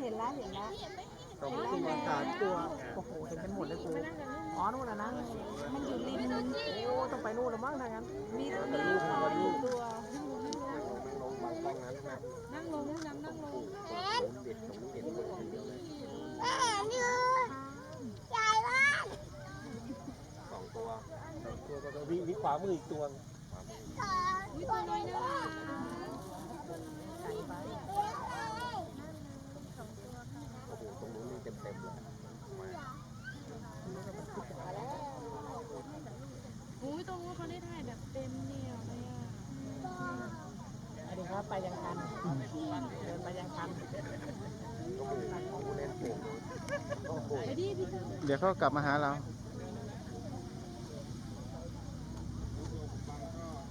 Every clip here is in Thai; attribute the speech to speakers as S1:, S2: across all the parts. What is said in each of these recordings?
S1: เห็นแล้ว
S2: สองตัวสามตัวโอ้โหเห็นกันหมดเลยครูอ๋อนู่นนะนะ
S1: มันอยู่ริม
S2: โอ้ต้องไปนู่นแล้วมั้งทางนั้น
S1: มีมีคอยอยู่ตัว
S3: ตรงนั้นนะ
S1: นั่งลงนั่งนั่งลง
S3: เด็ดผมเด็ดคนเดียวเลยสองตัวสองตัวก็วิ่งที่ขวามืออีกตัวขวามือ
S1: ตัวน้อยน่ารัก
S3: โอ้โหตรงนู้นนี่เต็มเต็มเลย
S1: อุ้ยตรงนู้นเขาได้ถ่ายแบบเต็มเหนียวเลยอะ
S2: สวัสดีครับไปยังทันเดินไปยังทัน
S3: โอ้โหผู้เล่นเก่งโอ้โห
S1: ไปดิพี่เจ้า
S4: เดี๋ยวเขากลับมาหาเรา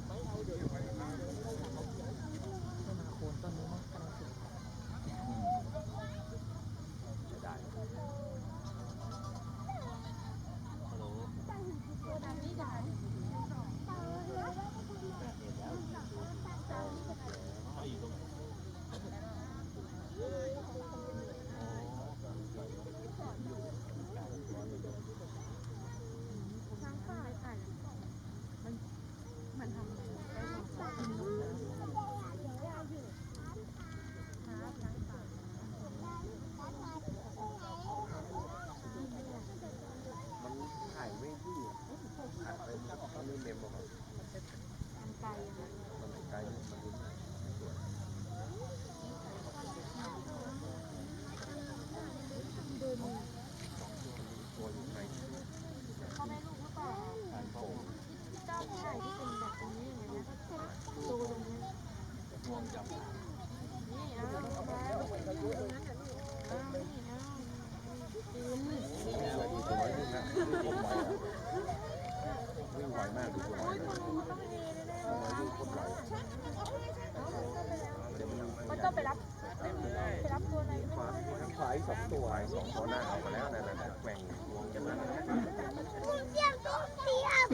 S2: ไม่มาโคนต้นนี้มั้งกำลังสุด
S3: ได้ฮัลโหล
S1: มันทำได้ของ
S3: มันถ่ายไม่ดีอะถ่ายไปมันก็ไม่เต็มหรอกครับ
S1: มันไกลอะ
S3: มันไกลมันลุ้นไม่สวยตัวอยู่ใน
S1: เขาได้ลูกหรือเปล่า
S3: การโป่ง
S1: พี่เจ้าถ่ายที่เป็นแบบนี้อย่างเงี้ยดูตรงนี้
S3: รวมจับ
S1: นี่อ้าวแล้วตรงนั้นอะลูกอ้าวนี่อ้าวอืม
S3: นี่ไงอีกตัวน้อยนึงนะวิ่งไวอะวิ่งไวมากดูตัวน้อยนะตัวน้อยวิ่งโคตรไวเดี๋ยวมัน
S1: มันต้องไปรับไปรับตัวไหน
S3: ขวาขวาสองตัวสองตัวหน้าออกมาแล้วนั่นน่ะแกว่งวงกันนะ
S5: เตรียมตัวเตรียม